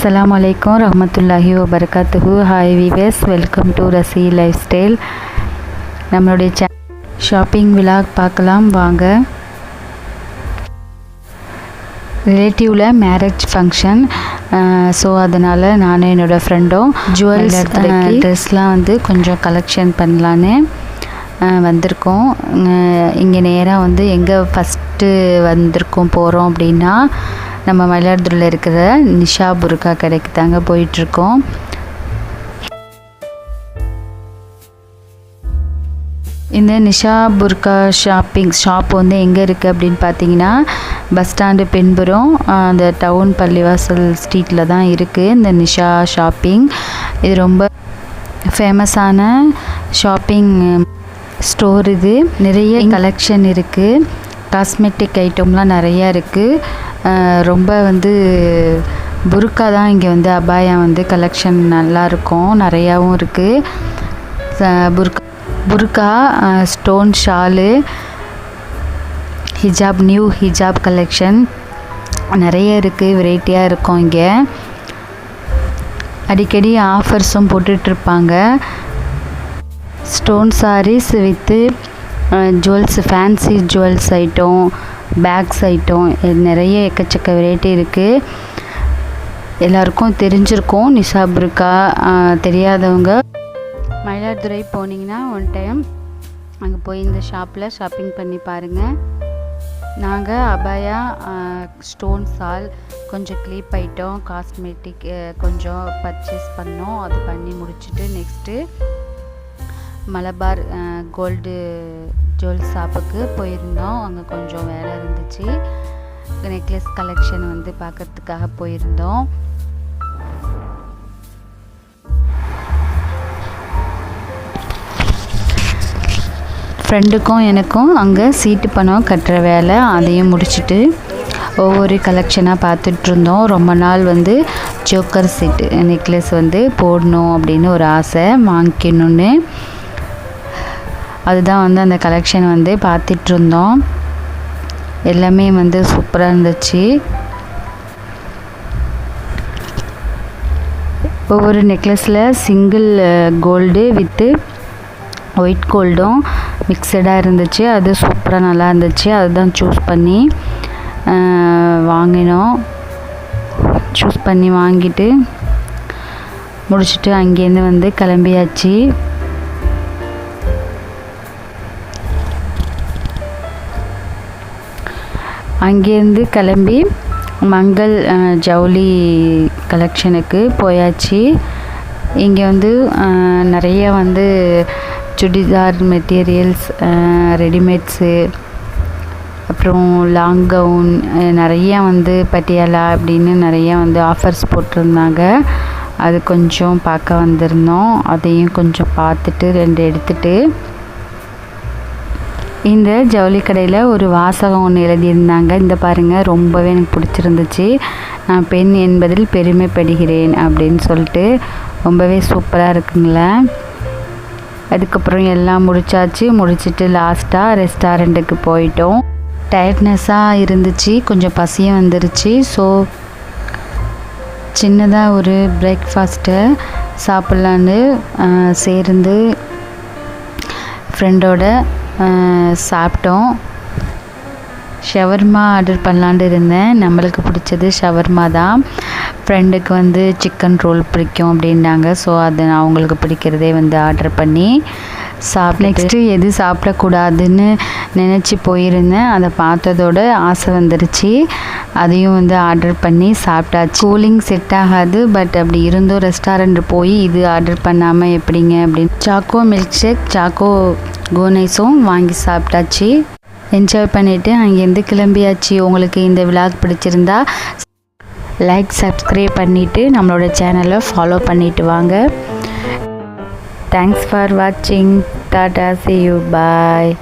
அஸ்ஸலாமு அலைக்கும் ரஹமத்துல்லாஹி வபரகாத்துஹு hi viewers welcome to Rasi life style நம்மளுடைய சே ஷாப்பிங் விலாக் பார்க்கலாம் வாங்க. ரிலேட்டிவில் மேரேஜ் ஃபங்க்ஷன் ஸோ அதனால் நானும் என்னோடய ஃப்ரெண்டும் ஜுவல்ஸ் ட்ரெஸ்லாம் வந்து கொஞ்சம் கலெக்ஷன் பண்ணலான்னு. வந்திருக்கோம். இங்கே நேராக வந்து எங்கே ஃபஸ்ட்டு வந்திருக்கோம் போகிறோம் அப்படின்னா நம்ம மயிலாடுதுறையில் இருக்கிற நிஷா புர்கா கடைக்கு தாங்க போயிட்டுருக்கோம். இந்த நிஷா புர்கா ஷாப்பிங் ஷாப் வந்து எங்கே இருக்குது அப்படின்னு பார்த்தீங்கன்னா பஸ் ஸ்டாண்டு பின்புறம் அந்த டவுன் பள்ளிவாசல் ஸ்ட்ரீட்டில் தான் இருக்குது இந்த நிஷா ஷாப்பிங் இது ரொம்ப ஃபேமஸான ஷாப்பிங் ஸ்டோர் இது. நிறைய கலெக்ஷன் இருக்குது காஸ்மெட்டிக் ஐட்டம்லாம் நிறையா இருக்குது ரொம்ப வந்து புர்கா தான் இங்கே வந்து அபாயா வந்து கலெக்ஷன் நல்லா இருக்கும். நிறையாவும் இருக்குது புர்கா புர்கா ஸ்டோன் ஷாலு ஹிஜாப் நியூ ஹிஜாப் கலெக்ஷன் நிறைய இருக்குது வெரைட்டியாக இருக்கும் இங்கே. அடிக்கடி ஆஃபர்ஸும் போட்டுட்ருப்பாங்க stone sarees with jewels fancy jewels item bags item நிறைய எக்கச்சக்க வெரைட்டி இருக்குது எல்லாருக்கும் தெரிஞ்சிருக்கும். நிஷா புர்கா தெரியாதவங்க. மயிலாடுதுறை போனீங்கன்னா ஒன் டைம் அங்கே போய் இந்த ஷாப்பில் ஷாப்பிங் பண்ணி பாருங்கள் நாங்கள் அபாயா ஸ்டோன் சால் கொஞ்சம் க்ளீப் ஐட்டம் காஸ்மெட்டிக் கொஞ்சம் பர்ச்சேஸ் பண்ணோம். அது பண்ணி முடிச்சுட்டு நெக்ஸ்ட்டு மலபார் கோல்டு ஜுவல் ஷாப்புக்கு போயிருந்தோம். அங்கே கொஞ்சம் வேலை இருந்துச்சு. நெக்லஸ் கலெக்ஷன் வந்து பார்க்கறதுக்காக போயிருந்தோம். ஃப்ரெண்டுக்கும் எனக்கும் அங்கே சீட்டு பணம் கட்டுற வேலை அதையும் முடிச்சுட்டு ஒவ்வொரு கலெக்ஷனாக பார்த்துட்ருந்தோம் ரொம்ப நாள் வந்து ஜோக்கர் சீட்டு நெக்லஸ் வந்து போடணும் அப்படின்னு ஒரு ஆசை வாங்கிக்கணும்னு. அதுதான் வந்து அந்த கலெக்ஷன் வந்து பார்த்துட்ருந்தோம். எல்லாமே வந்து சூப்பராக இருந்துச்சு. ஒவ்வொரு நெக்லஸில் சிங்கிள் கோல்டு வித்து ஒயிட் கோல்டும் மிக்சடாக இருந்துச்சு. அது சூப்பராக நல்லா இருந்துச்சு. அதுதான் சூஸ் பண்ணி வாங்கினோம். சூஸ் பண்ணி வாங்கிட்டு முடிச்சுட்டு அங்கேருந்து வந்து கிளம்பியாச்சு. அங்கேருந்து கிளம்பி மங்கள் ஜவுளி கலெக்ஷனுக்கு போயாச்சு. இங்கே வந்து நிறைய வந்து சுடிதார் மெட்டீரியல்ஸ் ரெடிமேட்ஸு அப்புறம் லாங் கவுன் நிறைய வந்து பட்டியாலா அப்படின்னு நிறைய வந்து ஆஃபர்ஸ் போட்டிருந்தாங்க. அது கொஞ்சம் பார்க்க வந்திருந்தோம். அதையும் கொஞ்சம் பார்த்துட்டு ரெண்டு எடுத்துகிட்டு இந்த ஜவுளி கடையில் ஒரு வாசகம் ஒன்று எழுதியிருந்தாங்க. இந்த பாருங்கள் ரொம்பவே எனக்கு பிடிச்சிருந்துச்சு. நான் பெண் என்பதில் பெருமைப்படுகிறேன் அப்படின்னு சொல்லிட்டு ரொம்பவே சூப்பராக இருக்குங்களே. அதுக்கப்புறம் எல்லாம் முடிச்சாச்சு. முடிச்சிட்டு லாஸ்ட்டாக ரெஸ்டாரண்ட்டுக்கு போயிட்டோம். டயர்ட்னஸாக இருந்துச்சு. கொஞ்சம் பசியும் வந்துருச்சு. ஸோ சின்னதாக ஒரு பிரேக்ஃபாஸ்ட்டை சாப்பிட்லான்னு சேர்ந்து ஃப்ரெண்டோட சாப்பிட்டோம். ஷவர்மா ஆர்டர் பண்ணலான்னு இருந்தேன். நம்மளுக்கு பிடிச்சது ஷவர்மா தான். ஃப்ரெண்டுக்கு வந்து சிக்கன் ரோல் பிடிக்கும் அப்படின்னாங்க. ஸோ அது நான் அவங்களுக்கு பிடிக்கிறதே வந்து ஆர்டர் பண்ணி சாப் நெக்ஸ்ட்டு எது சாப்பிடக்கூடாதுன்னு நினச்சி போயிருந்தேன். அதை பார்த்ததோட ஆசை வந்துருச்சு. அதையும் வந்து ஆர்டர் பண்ணி சாப்பிட்டாச்சு. கூலிங் செட் ஆகாது பட் அப்படி இருந்தும் ரெஸ்டாரண்ட் போய் இது ஆர்டர் பண்ணாமல் எப்படிங்க அப்படின்னு. சாக்கோ மில்க் ஷேக் சாக்கோ கோனைஸும் வாங்கி சாப்பிட்டாச்சு. என்ஜாய் பண்ணிவிட்டு அங்கேருந்து கிளம்பியாச்சு. உங்களுக்கு இந்த விழாக் பிடிச்சிருந்தா லைக் சப்ஸ்கிரைப் பண்ணிவிட்டு நம்மளோட சேனலை ஃபாலோ பண்ணிட்டு வாங்க. தேங்க்ஸ் ஃபார் வாட்சிங் டாடா சி யூ பாய்